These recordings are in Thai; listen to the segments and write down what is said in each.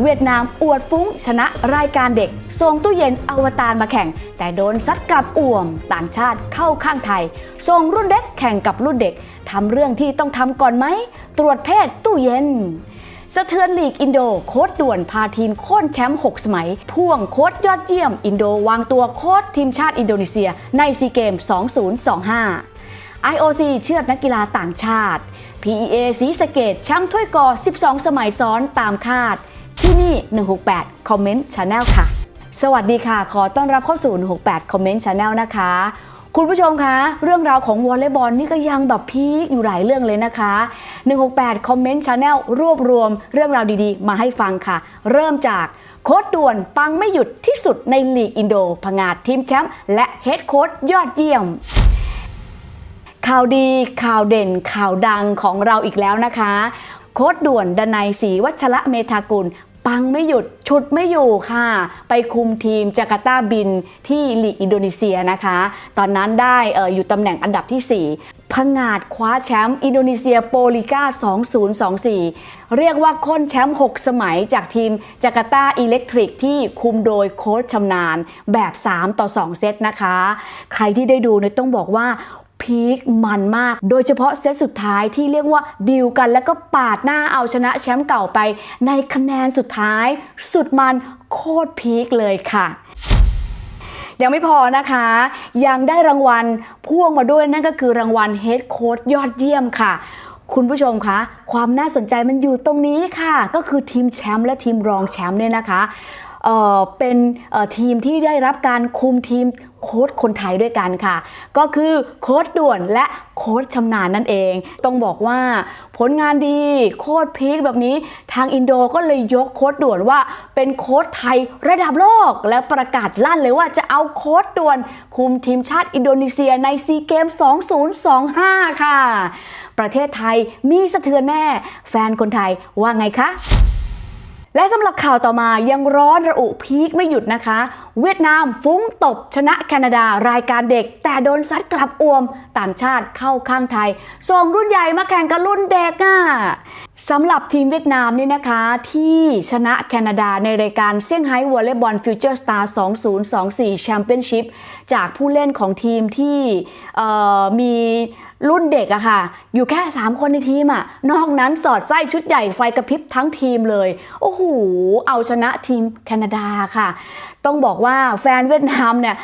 เวียดนามอวดฟุ้ง ชนะรายการเด็กส่งตู้เย็นอวตารมาแข่ง แต่โดนซัดกลับอ่วม ต่างชาติเข้าข้างไทยส่งรุ่นเด็กแข่งกับรุ่นเด็กทำเรื่องที่ต้องทำก่อนไหม ตรวจเพศตู้เย็น สะเทือนลีกอินโด โค้ดด่วนพาทีมโค่นแชมป์ 6 สมัย พ่วงโค้ดยอดเยี่ยม อินโดวางตัวโค้ดทีมชาติอินโดนีเซียในซีเกม 2025 IOC เชือดนักกีฬาต่างชาติ PEA สีสะเกตแชมป์ถ้วยกอ 12 สมัยซ้อนตามคาด ที่นี่ 168คอมเมนต์ชาแนลค่ะ สวัสดีค่ะ ขอต้อนรับเข้าสู่ 168คอมเมนต์ชาแนลนะคะ คุณผู้ชมคะ เรื่องราวของวอลเลย์บอลนี่ก็ยังแบบพีคอยู่หลายเรื่องเลยนะคะ 168คอมเมนต์ชาแนลรวบรวมเรื่องราวดีๆ มาให้ฟังค่ะ เริ่มจากโค้ดด่วนปังไม่หยุดที่สุดในลีกอินโดผงาดทีมแชมป์และเฮดโค้ดยอดเยี่ยมข่าวดีข่าวเด่นข่าวดังของเราอีกแล้วนะคะ โค้ดด่วนดนัยศรีวัชระเมธากุล ปังไม่หยุดฉุดไม่อยู่ค่ะ ไปคุมทีมจาการ์ตาบินที่ลีกอินโดนีเซียนะคะ ตอนนั้นได้อออยู่ตำแหน่งอันดับที่ 4 พังงาดคว้าแชมป์อินโดนีเซียโปลิก้า 2024 เรียกว่าค้นแชมป์ 6 สมัยจากทีมจาการ์ตาอิเล็กทริกที่คุมโดยโค้ชชำนาญแบบ 3 ต่อ 2 เซตนะคะ ใครที่ได้ดูเนี่ยต้องบอกว่า พีคมันมาก โดยเฉพาะเซตสุดท้ายที่เรียกว่าดีลกัน แล้วก็ปาดหน้าเอาชนะแชมป์เก่าไป ในคะแนนสุดท้าย สุดมันโคตรพีคเลยค่ะยังไม่พอนะคะ ยังได้รางวัลพ่วงมาด้วยนั่นก็คือรางวัลเฮดโค้ดยอดเยี่ยมค่ะ คุณผู้ชมคะ ความน่าสนใจมันอยู่ตรงนี้ค่ะ ก็คือทีมแชมป์และทีมรองแชมป์เนี่ยนะคะ เป็นทีมที่ได้รับการคุมทีมโค้ชคนไทยด้วยกันค่ะ ก็คือโค้ชด่วนและโค้ชชำนาญนั่นเอง ต้องบอกว่าผลงานดีโค้ชพีคแบบนี้ ทางอินโดก็เลยยกโค้ชด่วนว่า เป็นโค้ชไทยระดับโลก และประกาศลั่นเลยว่าจะเอาโค้ชด่วน คุมทีมชาติอินโดนีเซียในซีเกม 2025 ค่ะ ประเทศไทยมีสะเทือนแน่ แฟนคนไทยว่าไงคะ และสำหรับข่าวต่อมายังร้อนระอุพีคไม่หยุดนะคะ เวียดนามฟุ้งตบชนะแคนาดารายการเด็ก แต่โดนซัดกลับอวมต่างชาติเข้าข้างไทย ส่งรุ่นใหญ่มาแข่งกับรุ่นเด็กอะสำหรับทีมเวียดนามนี่นะคะ ที่ชนะแคนาดาในรายการเซี่ยงไฮ้วอลเลย์บอลฟิวเจอร์สตาร์ 2024 แชมเปี้ยนชิพจากผู้เล่นของทีมที่มี รุ่นเด็กอะค่ะ อยู่แค่ 3 คนในทีมอะนอกนั้นสอดไส้ชุดใหญ่ไฟกระพริบทั้งทีมเลย โอ้โห เอาชนะทีมแคนาดาค่ะ ต้องบอกว่าแฟนเวียดนามเนี่ย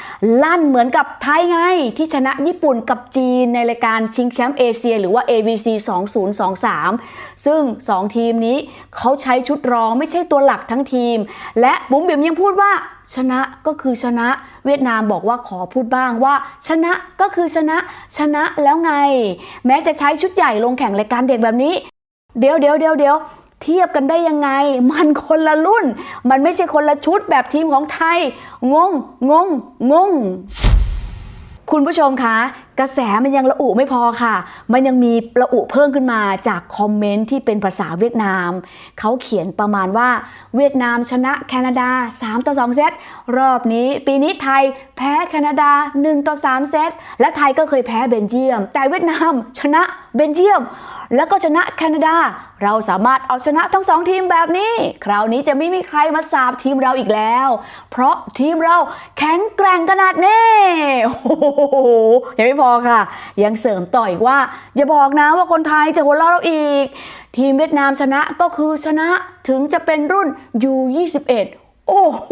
ลั่นเหมือนกับไทยไง ที่ชนะญี่ปุ่นกับจีนในรายการชิงแชมป์เอเชีย หรือว่า AVC 2023 ซึ่ง 2 ทีมนี้เขาใช้ชุดรองไม่ใช่ตัวหลักทั้งทีม และบุ๋มบิ๋มยังพูดว่า ชนะก็คือชนะ เวียดนามบอกว่าขอพูดบ้างว่า ชนะก็คือชนะ ชนะแล้วไง แม้จะใช้ชุดใหญ่ลงแข่งรายการเด็กแบบนี้ เดี๋ยวเดี๋ยวเดี๋ยวเดี๋ยวเทียบกันได้ยังไง มันคนละรุ่น มันไม่ใช่คนละชุดแบบทีมของไทย งง งง งง คุณผู้ชมคะ กระแสมันยังระอุไม่พอค่ะ มันยังมีระอุเพิ่มขึ้นมาจากคอมเมนต์ที่เป็นภาษาเวียดนาม เขาเขียนประมาณว่าเวียดนามชนะแคนาดา 3 ต่อ 2 เซต รอบนี้ปีนี้ไทยแพ้แคนาดา 1 ต่อ 3 เซต และไทยก็เคยแพ้เบนเยียม แต่เวียดนามชนะเบนเยียม แล้วก็ชนะแคนาดา เราสามารถเอาชนะทั้งสองทีมแบบนี้ คราวนี้จะไม่มีใครมาสาบทีมเราอีกแล้ว เพราะทีมเราแข็งแกร่งขนาดนี้โอ้โหยังไม่พอค่ะ ยังเสริมต่ออีกว่า อย่าบอกนะว่าคนไทยจะหัวเราะเราอีก ทีมเวียดนามชนะก็คือชนะถึงจะเป็นรุ่น U21 โอ้โห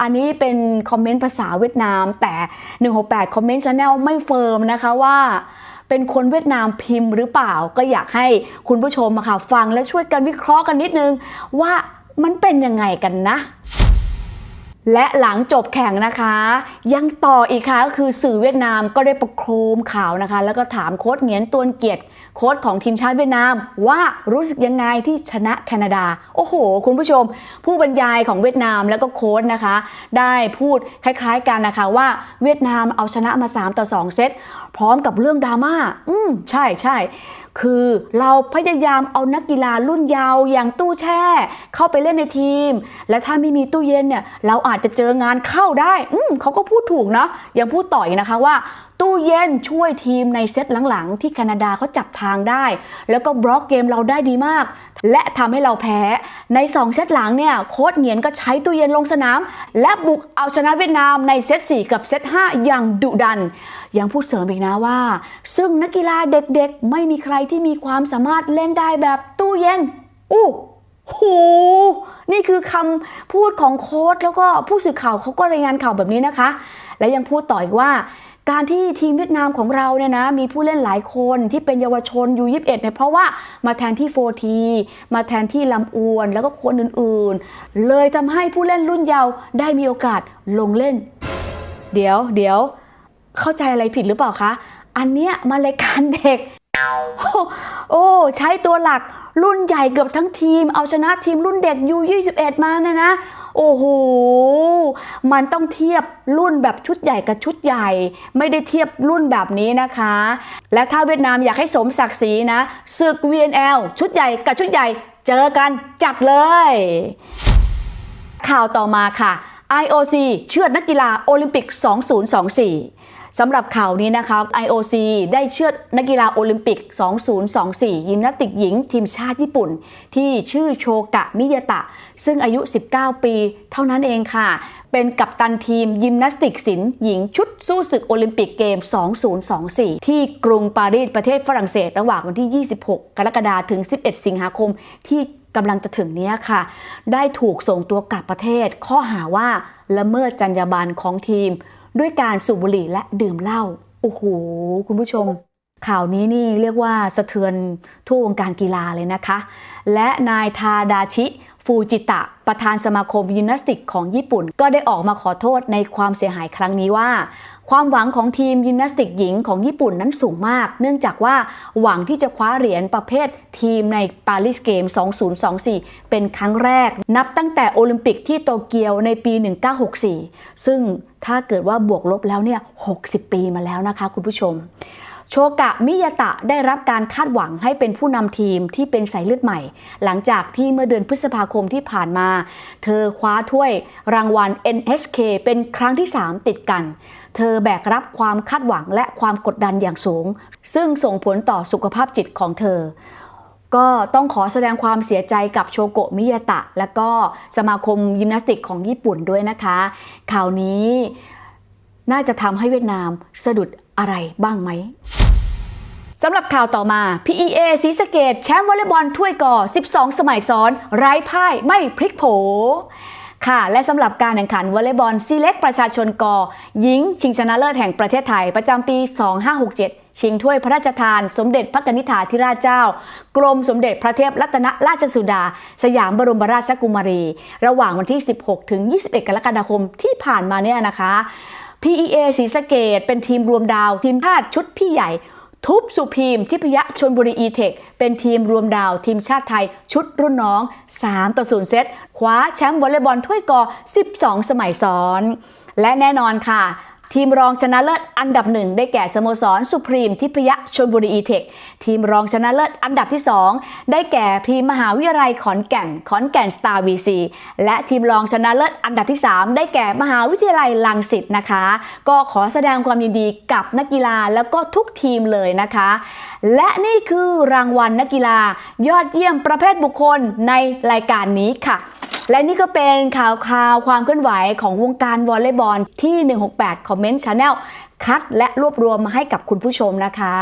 อันนี้เป็นคอมเมนต์ภาษาเวียดนาม แต่ 168 คอมเมนต์ชาแนลไม่เฟิร์มนะคะว่าเป็นคนเวียดนามพิมพ์หรือเปล่าก็อยากให้คุณผู้ชมอะค่ะ ฟังและช่วยกันวิเคราะห์กันนิดนึง ว่ามันเป็นยังไงกันนะ และหลังจบแข่งนะคะ ยังต่ออีกค่ะก็คือสื่อเวียดนามก็ได้ประโคมข่าวนะคะ แล้วก็ถามโค้ชเหงียนตวนเกียรติโค้ชของทีมชาติเวียดนาม ว่ารู้สึกยังไงที่ชนะแคนาดา โอ้โห คุณผู้ชม ผู้บรรยายของเวียดนามแล้วก็โค้ชนะคะ ได้พูดคล้ายๆกันนะคะว่าเวียดนามเอาชนะมา 3 ต่อ 2 เซต พร้อมกับเรื่องดราม่า อืมใช่ใช่ คือเราพยายามเอานักกีฬารุ่นเยาว์อย่างตู้แช่ เข้าไปเล่นในทีม และถ้าไม่มีตู้เย็นเนี่ย เราอาจจะเจองานเข้าได้ อืมเขาก็พูดถูกเนาะยังพูดต่ออีกนะคะว่า ตู้เย็นช่วยทีมในเซตหลังๆ ที่แคนาดาเขาจับทางได้ แล้วก็บล็อกเกมเราได้ดีมาก และทำให้เราแพ้ ใน 2 เซตหลังเนี่ยโค้ชเหงียนก็ใช้ตู้เย็นลงสนาม และบุกเอาชนะเวียดนามในเซต4กับเซต5 อย่างดุดัน ยังพูดเสริมอีกนะว่า ซึ่งนักกีฬาเด็กๆ ไม่มีใครที่มีความสามารถเล่นได้แบบตู้เย็นอู้หูนี่คือคำพูดของโค้ชแล้วก็ผู้สื่อข่าวเขาก็รายงานข่าวแบบนี้นะคะ และยังพูดต่ออีกว่า การที่ทีมเวียดนามของเราเนี่ยนะมีผู้เล่นหลายคนที่เป็นเยาวชนยู21เนี่ยเพราะว่ามาแทนที่โฟทีมาแทนที่ลำอวนแล้วก็คนอื่นๆ เลยทำให้ผู้เล่นรุ่นเยาว์ได้มีโอกาสลงเล่น เดี๋ยวเดี๋ยวเข้าใจอะไรผิดหรือเปล่าคะ อันเนี้ยมารายการเด็ก โอ้โอ้ใช้ตัวหลัก รุ่นใหญ่เกือบทั้งทีม เอาชนะทีมรุ่นเด็กยู21 มาเนี่ยนะ โอ้โห มันต้องเทียบรุ่นแบบชุดใหญ่กับชุดใหญ่ ไม่ได้เทียบรุ่นแบบนี้นะคะ และถ้าเวียดนามอยากให้สมศักดิ์ศรีนะศึก VNL ชุดใหญ่กับชุดใหญ่เจอกันจัดเลย ข่าวต่อมาค่ะ IOC เชือดนักกีฬาโอลิมปิก 2024 สำหรับข่าวนี้นะคะ IOC ได้เชือดนักกีฬาโอลิมปิก 2024 ยิมนาสติกหญิงทีมชาติญี่ปุ่น ที่ชื่อโชกะมิยาตะ ซึ่งอายุ 19 ปี เท่านั้นเองค่ะ เป็นกัปตันทีมยิมนาสติกศิลป์หญิงชุดสู้ศึกโอลิมปิกเกม 2024 ที่กรุงปารีสประเทศฝรั่งเศส ระหว่างวันที่ 26 กรกฎาคมถึง 11 สิงหาคมที่กำลังจะถึงนี้ค่ะ ได้ถูกส่งตัวกลับประเทศ ข้อหาว่าละเมิดจรรยาบรรณของทีม ด้วยการสูบบุหรี่และดื่มเหล้าโอ้โหคุณผู้ชม ข่าวนี้นี่เรียกว่าสะเทือนทั่ววงการกีฬาเลยนะคะ และนายทาดาชิ ฟูจิตะ ประธานสมาคมยิมนาสติกของญี่ปุ่น ก็ได้ออกมาขอโทษในความเสียหายครั้งนี้ว่า ความหวังของทีมยิมนาสติกหญิงของญี่ปุ่นนั้นสูงมาก เนื่องจากว่าหวังที่จะคว้าเหรียญประเภททีมในปารีสเกม 2024 เป็นครั้งแรก นับตั้งแต่โอลิมปิกที่โตเกียวในปี 1964 ซึ่งถ้าเกิดว่าบวกลบแล้วเนี่ย 60 ปีมาแล้วนะคะคุณผู้ชม โชกะมิยตะได้รับการคาดหวังให้เป็นผู้นำทีมที่เป็นสายเลือดใหม่ หลังจากที่เมื่อเดือนพฤษภาคมที่ผ่านมา เธอคว้าถ้วยรางวัล NHK เป็นครั้งที่ 3 ติดกัน เธอแบกรับความคาดหวังและความกดดันอย่างสูง ซึ่งส่งผลต่อสุขภาพจิตของเธอก็ต้องขอแสดงความเสียใจกับโชโกะมิยาตะ และก็สมาคมยิมนาสติกของญี่ปุ่นด้วยนะคะ ข่าวนี้น่าจะทำให้เวียดนามสะดุด อะไรบ้างไหมสำหรับข่าวต่อมา PEA ศรีสะเกดแชมป์วอลเลย์บอลถ้วยก่อ 12 สมัยซ้อน ไร้พ่ายไม่พลิกโผค่ะและสำหรับการแข่งขันวอลเลย์บอลซีเล็กประชาชนกอหญิง ชิงชนะเลิศแห่งประเทศไทยประจำปี 2567 ชิงถ้วยพระราชทาน สมเด็จพระกนิษฐาธิราชเจ้า กรมสมเด็จพระเทพรัตนราชสุดา สยามบรมราชกุมารี ระหว่างวันที่ 16 ถึง 21 กรกฎาคมที่ผ่านมาเนี่ยนะคะ PEA ศรีสะเกดเป็นทีมรวมดาว ทีมชาติชุดพี่ใหญ่ ทุบสุพีมทิพยะชนบุรีอีเทคเป็นทีมรวมดาว ทีมชาติไทยชุดรุ่นน้อง 3 ต่อ 0 เซตคว้าแชมป์วอลเลย์บอลถ้วยกอ 12 สมัยซ้อน และแน่นอนค่ะ ทีมรองชนะเลิศอันดับหนึ่งได้แก่สโมสรสุพรีมทิพยะชนบุรีอีเทค ทีมรองชนะเลิศอันดับที่ 2 ได้แก่ทีมมหาวิทยาลัยขอนแก่นขอนแก่นสตาร์วีซีและทีมรองชนะเลิศอันดับที่ 3 ได้แก่มหาวิทยาลัยลังสิตนะคะ ก็ขอแสดงความยินดีกับนักกีฬาแล้วก็ทุกทีมเลยนะคะ และนี่คือรางวัลนักกีฬายอดเยี่ยมประเภทบุคคลในรายการนี้ค่ะ และนี่ก็เป็นข่าวข่าวความเคลื่อนไหวของวงการวอลเลย์บอลที่ 168คอมเมนต์ชาแนลคัดและรวบรวมมาให้กับคุณผู้ชมนะคะ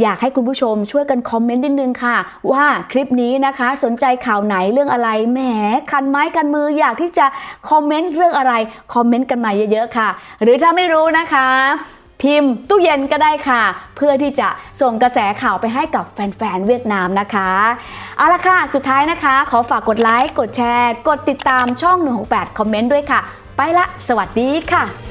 อยากให้คุณผู้ชมช่วยกันคอมเมนต์นิดนึงค่ะ ว่าคลิปนี้นะคะ สนใจข่าวไหนเรื่องอะไรแหมคันไม้คันมืออยากที่จะคอมเมนต์เรื่องอะไรคอมเมนต์กันมาเยอะๆค่ะ หรือถ้าไม่รู้นะคะ พิมพ์ตู้เย็นก็ได้ค่ะ เพื่อที่จะส่งกระแสข่าวไปให้กับแฟนๆเวียดนามนะคะเอาละค่ะ สุดท้ายนะคะ ขอฝากกดไลค์กดแชร์ กดติดตามช่อง 168 คอมเมนต์ด้วยค่ะ ไปละ สวัสดีค่ะ